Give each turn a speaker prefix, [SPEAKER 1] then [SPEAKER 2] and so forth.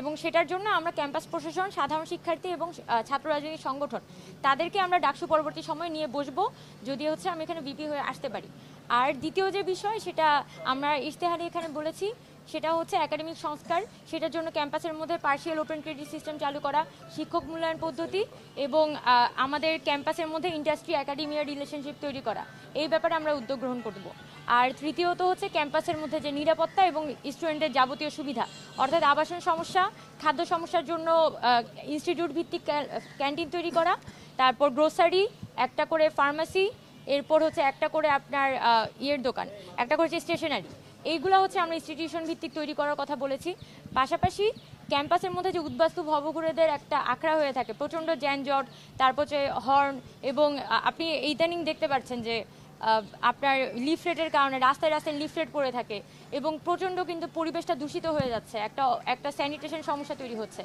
[SPEAKER 1] এবং সেটার জন্য আমরা ক্যাম্পাস প্রশাসন, সাধারণ শিক্ষার্থী এবং ছাত্র রাজনৈতিক সংগঠন, তাদেরকে আমরা ডাকসু পরবর্তী সময় নিয়ে বসবো। যদি হচ্ছে আমি এখানে বিপি হয়ে আসতে পারি। আর দ্বিতীয় যে বিষয়, সেটা আমরা ইশতেহারে এখানে বলেছি সেটা হচ্ছে একাডেমিক সংস্কার, সেটার জন্য ক্যাম্পাসের মধ্যে পার্শিয়াল ওপেন ক্রেডিট সিস্টেম চালু করা, শিক্ষক মূল্যায়ন পদ্ধতি এবং আমাদের ক্যাম্পাসের মধ্যে ইন্ডাস্ট্রি একাডেমিয়ার রিলেশনশিপ তৈরি করা। এই ব্যাপারে আমরা উদ্যোগ গ্রহণ করব। আর তৃতীয়ত হচ্ছে ক্যাম্পাসের মধ্যে যে নিরাপত্তা এবং স্টুডেন্টের যাবতীয় সুবিধা, অর্থাৎ আবাসন সমস্যা, খাদ্য সমস্যার জন্য ইনস্টিটিউট ভিত্তিক ক্যান্টিন তৈরি করা, তারপর গ্রোসারি একটা করে ফার্মাসি এরপর হচ্ছে একটা করে আপনার ইয়ের দোকান, একটা করে হচ্ছে স্টেশনারি। এইগুলো হচ্ছে আমরা ইনস্টিটিউশন ভিত্তিক তৈরি করার কথা বলেছি। পাশাপাশি ক্যাম্পাসের মধ্যে যে উদ্বাস্তু ভবঘুরেদের একটা আখড়া হয়ে থাকে, প্রচণ্ড যানজট, তারপর হচ্ছে হর্ন এবং আপনি ইদানিং দেখতে পাচ্ছেন যে আপনার লিফলেটের কারণে রাস্তায় রাস্তায় লিফলেট পড়ে থাকে এবং প্রচণ্ড কিন্তু পরিবেশটা দূষিত হয়ে যাচ্ছে। একটা একটা স্যানিটেশন সমস্যা তৈরি হচ্ছে।